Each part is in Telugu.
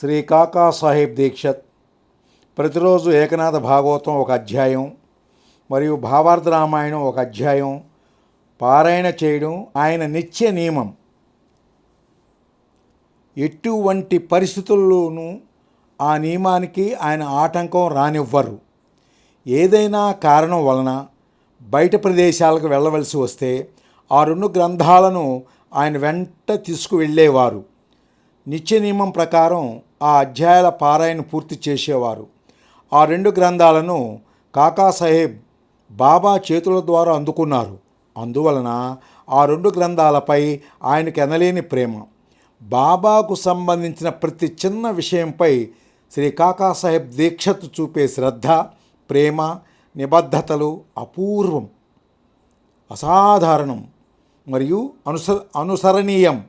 శ్రీ కాకా సాహిబ్ దీక్షత్. ప్రతిరోజు ఏకనాథ భాగవతం ఒక అధ్యాయం మరియు భావార్థ రామాయణం ఒక అధ్యాయం పారాయణ చేయడం ఆయన నిత్య నియమం. ఎటువంటి పరిస్థితుల్లోనూ ఆ నియమానికి ఆయన ఆటంకం రానివ్వరు. ఏదైనా కారణం వలన బయట ప్రదేశాలకు వెళ్ళవలసి వస్తే ఆ రెండు గ్రంథాలను ఆయన వెంట తీసుకువెళ్ళేవారు. నిత్య నియమం ప్రకారం ఆ అధ్యాయాల పారాయణ పూర్తి చేసేవారు. ఆ రెండు గ్రంథాలను కాకాసాహెబ్ బాబా చేతుల ద్వారా అందుకున్నారు. అందువలన ఆ రెండు గ్రంథాలపై ఆయనకు ఎనలేని ప్రేమ. బాబాకు సంబంధించిన ప్రతి చిన్న విషయంపై శ్రీ కాకాసాహెబ్ దీక్షత చూపే శ్రద్ధ ప్రేమ నిబద్ధతలు అపూర్వం అసాధారణం మరియు అనుస అనుసరణీయం.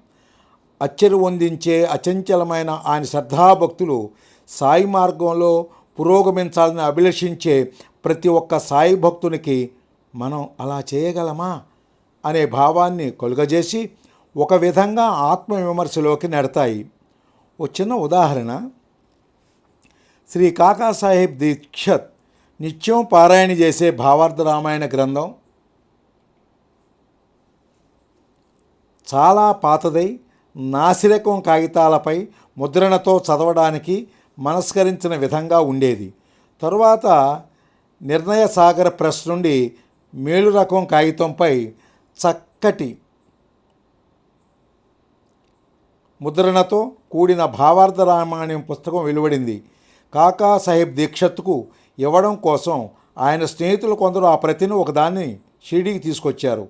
అచ్చరు వందించే అచంచలమైన ఆయన శ్రద్ధాభక్తులు సాయి మార్గంలో పురోగమించాలని అభిలషించే ప్రతి ఒక్క సాయి భక్తునికి మనం అలా చేయగలమా అనే భావాన్ని కొలుగజేసి ఒక విధంగా ఆత్మవిమర్శలోకి నెడతాయి. ఓ చిన్న ఉదాహరణ. శ్రీ కాకాసాహెబ్ దీక్షత్ నిత్యం పారాయణ చేసే భావార్థ రామాయణ గ్రంథం చాలా పాతదై నాసిరకం కాగితాలపై ముద్రణతో చదవడానికి మనస్కరించిన విధంగా ఉండేది. తరువాత నిర్ణయ సాగర ప్రెస్ నుండి మేలు రకం కాగితంపై చక్కటి ముద్రణతో కూడిన భావార్థ రామాయణం పుస్తకం వెలువడింది. కాకా సాహెబ్ దీక్షత్కు ఇవ్వడం కోసం ఆయన స్నేహితులు కొందరు ఆ ప్రతిని ఒకదాన్ని షిరిడీకి తీసుకొచ్చారు.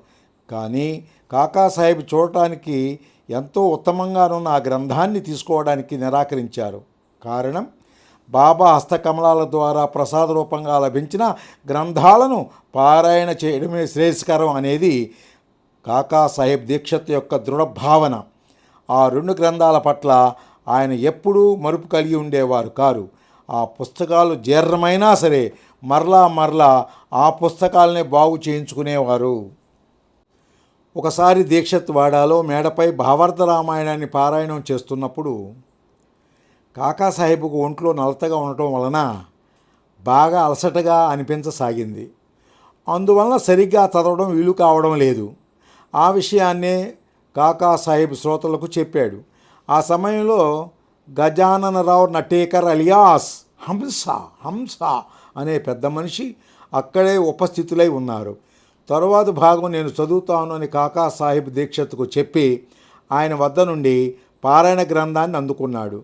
కానీ కాకా సాహెబ్ చూడటానికి ఎంతో ఉత్తమంగానున్న ఆ గ్రంథాన్ని తీసుకోవడానికి నిరాకరించారు. కారణం బాబా హస్తకమలాల ద్వారా ప్రసాద రూపంగా లభించిన గ్రంథాలను పారాయణ చేయడమే శ్రేయస్కరం అనేది కాకా సాహెబ్ దీక్షత్ యొక్క దృఢ భావన. ఆ రెండు గ్రంథాల పట్ల ఆయన ఎప్పుడూ మరుపు కలిగి ఉండేవారు కారు. ఆ పుస్తకాలు జీర్ణమైనా సరే మరలా మరలా ఆ పుస్తకాలనే బాగు చేయించుకునేవారు. ఒకసారి దీక్షత్ వాడాలో మేడపై భావార్థ రామాయణాన్ని పారాయణం చేస్తున్నప్పుడు కాకాసాహెబ్కు ఒంట్లో నలతగా ఉండటం వలన బాగా అలసటగా అనిపించసాగింది. అందువలన సరిగ్గా చదవడం వీలు కావడం లేదు. ఆ విషయాన్నే కాకాసాహెబ్ శ్రోతలకు చెప్పాడు. ఆ సమయంలో గజాననరావు నటేకర్ అలియాస్ హంస హంస అనే పెద్ద మనిషి అక్కడే ఉపస్థితులై ఉన్నారు. తరువాత భాగం నేను చదువుతాను అని కాకా సాహిబ్ దీక్షత్కు చెప్పి ఆయన వద్ద నుండి పారాయణ గ్రంథాన్ని అందుకున్నాడు.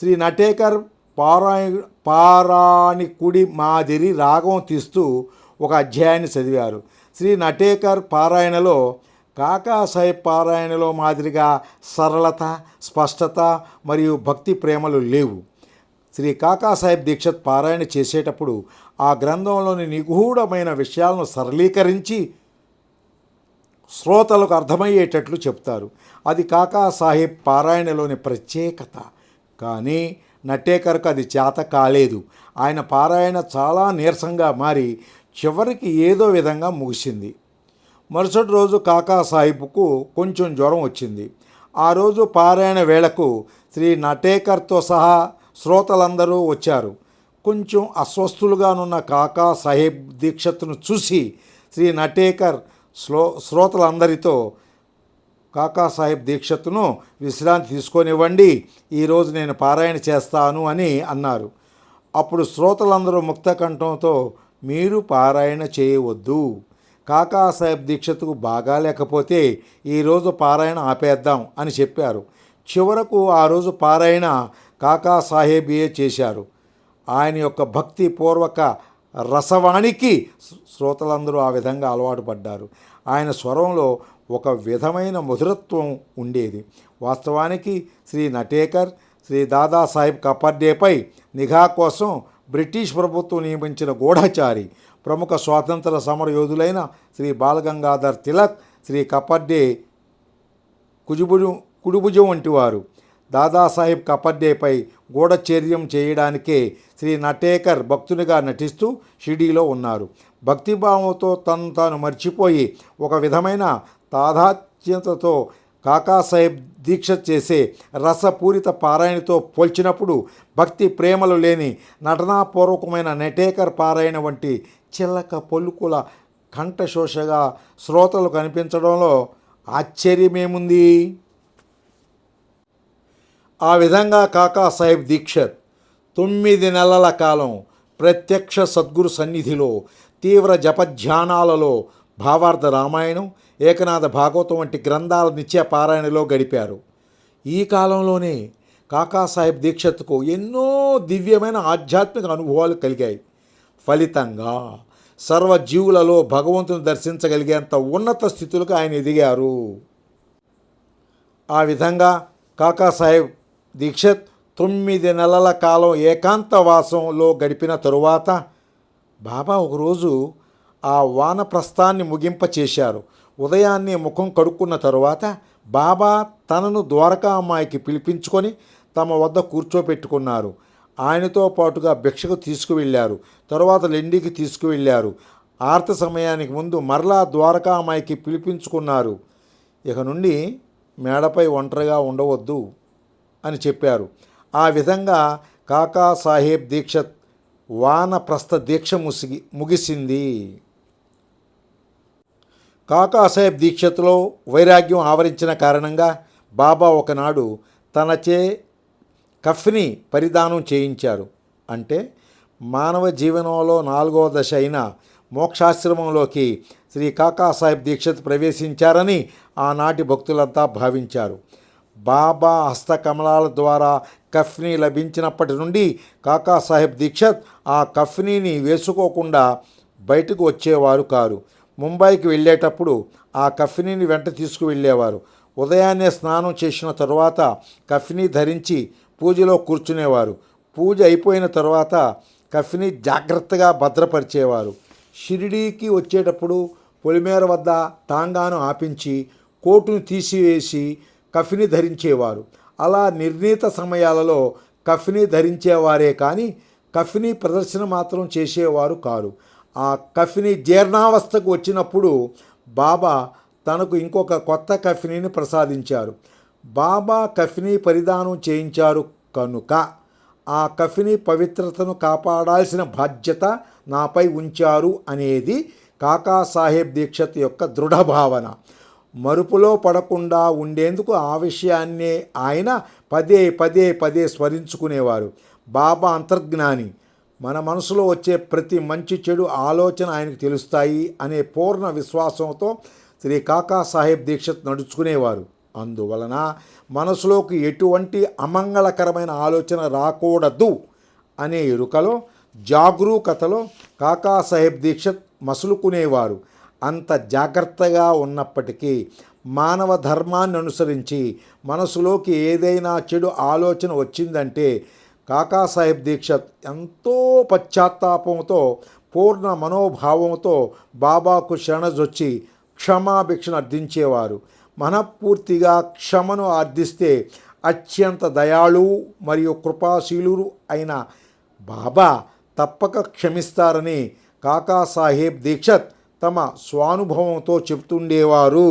శ్రీ నటేకర్ పారాయ పారాణికుడి మాదిరి రాగం తీస్తూ ఒక అధ్యాయాన్ని చదివారు. శ్రీ నటేకర్ పారాయణలో కాకా సాహెబ్ పారాయణలో మాదిరిగా సరళత స్పష్టత మరియు భక్తి ప్రేమలు లేవు. శ్రీ కాకాసాహెబ్ దీక్షత్ పారాయణ చేసేటప్పుడు ఆ గ్రంథంలోని నిగూఢమైన విషయాలను సరళీకరించి శ్రోతలకు అర్థమయ్యేటట్లు చెప్తారు. అది కాకాసాహెబ్ పారాయణలోని ప్రత్యేకత. కానీ నటేకర్కు అది చేత కాలేదు. ఆయన పారాయణ చాలా నీరసంగా మారి చివరికి ఏదో విధంగా ముగిసింది. మరుసటి రోజు కాకాసాహిబ్కు కొంచెం జ్వరం వచ్చింది. ఆ రోజు పారాయణ వేళకు శ్రీ నటేకర్తో సహా శ్రోతలందరూ వచ్చారు. కొంచెం అస్వస్థులుగానున్న కాకా సాహెబ్ దీక్షత్తును చూసి శ్రీ నటేకర్ శ్లో శ్రోతలందరితో కాకా సాహెబ్ దీక్షత్ను విశ్రాంతి తీసుకొనివ్వండి ఈరోజు నేను పారాయణ చేస్తాను అని అన్నారు. అప్పుడు శ్రోతలందరూ ముక్త కంఠంతో మీరు పారాయణ చేయవద్దు. కాకా సాహెబ్ దీక్షత్కు బాగా లేకపోతే ఈరోజు పారాయణ ఆపేద్దాం అని చెప్పారు. చివరకు ఆ రోజు పారాయణ కాకాసాహెబియే చేశారు. ఆయన యొక్క భక్తి పూర్వక రసవాణికి శ్రోతలందరూ ఆ విధంగా అలవాటు పడ్డారు. ఆయన స్వరంలో ఒక విధమైన మధురత్వం ఉండేది. వాస్తవానికి శ్రీ నటేకర్ శ్రీ దాదాసాహెబ్ కపర్డేపై నిఘా కోసం బ్రిటిష్ ప్రభుత్వం నియమించిన గూఢచారి ప్రముఖ స్వాతంత్ర సమర యోధులైన శ్రీ బాలగంగాధర్ తిలక్ శ్రీ కపర్డే కుజుబుజు కుడుభుజం వంటి వారు దాదాసాహెబ్ కపర్డేపై గూఢచర్యం చేయడానికే శ్రీ నటేకర్ భక్తునిగా నటిస్తూ షిడీలో ఉన్నారు. భక్తిభావంతో తను తాను మర్చిపోయి ఒక విధమైన తాదాత్మ్యతతో కాకాసాహెబ్ దీక్ష చేసే రసపూరిత పారాయణతో పోల్చినప్పుడు భక్తి ప్రేమలు లేని నటనాపూర్వకమైన నెటేకర్ పారాయణ వంటి చిల్లక పొలుకుల కంఠశోషగా శ్రోతలు కనిపించడంలో ఆశ్చర్యమేముంది? ఆ విధంగా కాకాసాహెబ్ దీక్షత్ తొమ్మిది నెలల కాలం ప్రత్యక్ష సద్గురు సన్నిధిలో తీవ్ర జపధ్యానాలలో భావార్థ రామాయణం ఏకనాథ భాగవతం వంటి గ్రంథాల నిత్య పారాయణలో గడిపారు. ఈ కాలంలోనే కాకాసాహెబ్ దీక్షత్కు ఎన్నో దివ్యమైన ఆధ్యాత్మిక అనుభవాలు కలిగాయి. ఫలితంగా సర్వజీవులలో భగవంతుని దర్శించగలిగేంత ఉన్నత స్థితులకు ఆయన ఎదిగారు. ఆ విధంగా కాకాసాహెబ్ దీక్షత్ తొమ్మిది నెలల కాలం ఏకాంతవాసంలో గడిపిన తరువాత బాబా ఒకరోజు ఆ వానప్రస్థాన్ని ముగింప చేశారు ఉదయాన్నే ముఖం కడుక్కున్న తరువాత బాబా తనను ద్వారకా అమ్మాయికి పిలిపించుకొని తమ వద్ద కూర్చోపెట్టుకున్నారు. ఆయనతో పాటుగా భిక్షకు తీసుకువెళ్ళారు. తరువాత లెండికి తీసుకువెళ్ళారు. ఆర్త సమయానికి ముందు మరలా ద్వారకా అమ్మాయికి పిలిపించుకున్నారు. ఇక నుండి మేడపై ఒంటరిగా ఉండవద్దు. అని చెప్పారు. ఆ విధంగా కాకా సాహెబ్ దీక్షత్ వానప్రస్థ దీక్ష ముసిగి ముగిసింది. కాకాసాహెబ్ దీక్షత్లో వైరాగ్యం ఆవరించిన కారణంగా బాబా ఒకనాడు తనచే కఫ్ని పరిధానం చేయించారు. అంటే మానవ జీవనంలో నాలుగవ దశ అయిన మోక్షాశ్రమంలోకి శ్రీ కాకాసాహెబ్ దీక్షత్ ప్రవేశించారని ఆనాటి భక్తులంతా భావించారు. బాబా హస్తకమలాల ద్వారా కఫ్నీ లభించినప్పటి నుండి కాకాసాహెబ్ దీక్షత్ ఆ కఫ్నీని వేసుకోకుండా బయటకు వచ్చేవారు కారు. ముంబైకి వెళ్ళేటప్పుడు ఆ కఫ్నీని వెంట తీసుకువెళ్ళేవారు. ఉదయాన్నే స్నానం చేసిన తరువాత కఫ్నీ ధరించి పూజలో కూర్చునేవారు. పూజ అయిపోయిన తర్వాత కఫ్నీ జాగ్రత్తగా భద్రపరిచేవారు. షిరిడీకి వచ్చేటప్పుడు పొలిమేర వద్ద టాంగాను ఆపించి కోటును తీసివేసి కఫిని ధరించేవారు. అలా నిర్ణీత సమయాలలో కఫిని ధరించేవారే కానీ కఫిని ప్రదర్శన మాత్రం చేసేవారు కారు. ఆ కఫిని జీర్ణావస్థకు వచ్చినప్పుడు బాబా తనకు ఇంకొక కొత్త కఫినీని ప్రసాదించారు. బాబా కఫిని పరిధానం చేయించారు కనుక ఆ కఫిని పవిత్రతను కాపాడాల్సిన బాధ్యత నాపై ఉంచారు అనేది కాకా సాహెబ్ దీక్షత్ యొక్క దృఢ భావన మరుపులో పడకుండా ఉండేందుకు ఆ విషయాన్నే ఆయన పదే పదే పదే స్మరించుకునేవారు. బాబా అంతర్జ్ఞాని. మన మనసులో వచ్చే ప్రతి మంచి చెడు ఆలోచన ఆయనకు తెలుస్తాయి అనే పూర్ణ విశ్వాసంతో శ్రీ కాకా సాహెబ్ దీక్షత్ నడుచుకునేవారు. అందువలన మనసులోకి ఎటువంటి అమంగళకరమైన ఆలోచన రాకూడదు అనే ఎరుకలో జాగరూకతలో కాకా సాహెబ్ దీక్షత్ మసులుకునేవారు. అంత జాగ్రత్తగా ఉన్నప్పటికీ మానవ ధర్మాన్ని అనుసరించి మనసులోకి ఏదైనా చెడు ఆలోచన వచ్చిందంటే కాకాసాహెబ్ దీక్షత్ ఎంతో పశ్చాత్తాపంతో పూర్ణ మనోభావంతో బాబాకు శరణజొచ్చి క్షమాభిక్షను అర్థించేవారు మనపూర్తిగా క్షమను అర్థిస్తే అత్యంత దయాళు మరియు కృపాశీలు అయిన బాబా తప్పక క్షమిస్తారని కాకాసాహెబ్ దీక్షత్ తమ స్వానుభవంతో చెప్తుండేవారు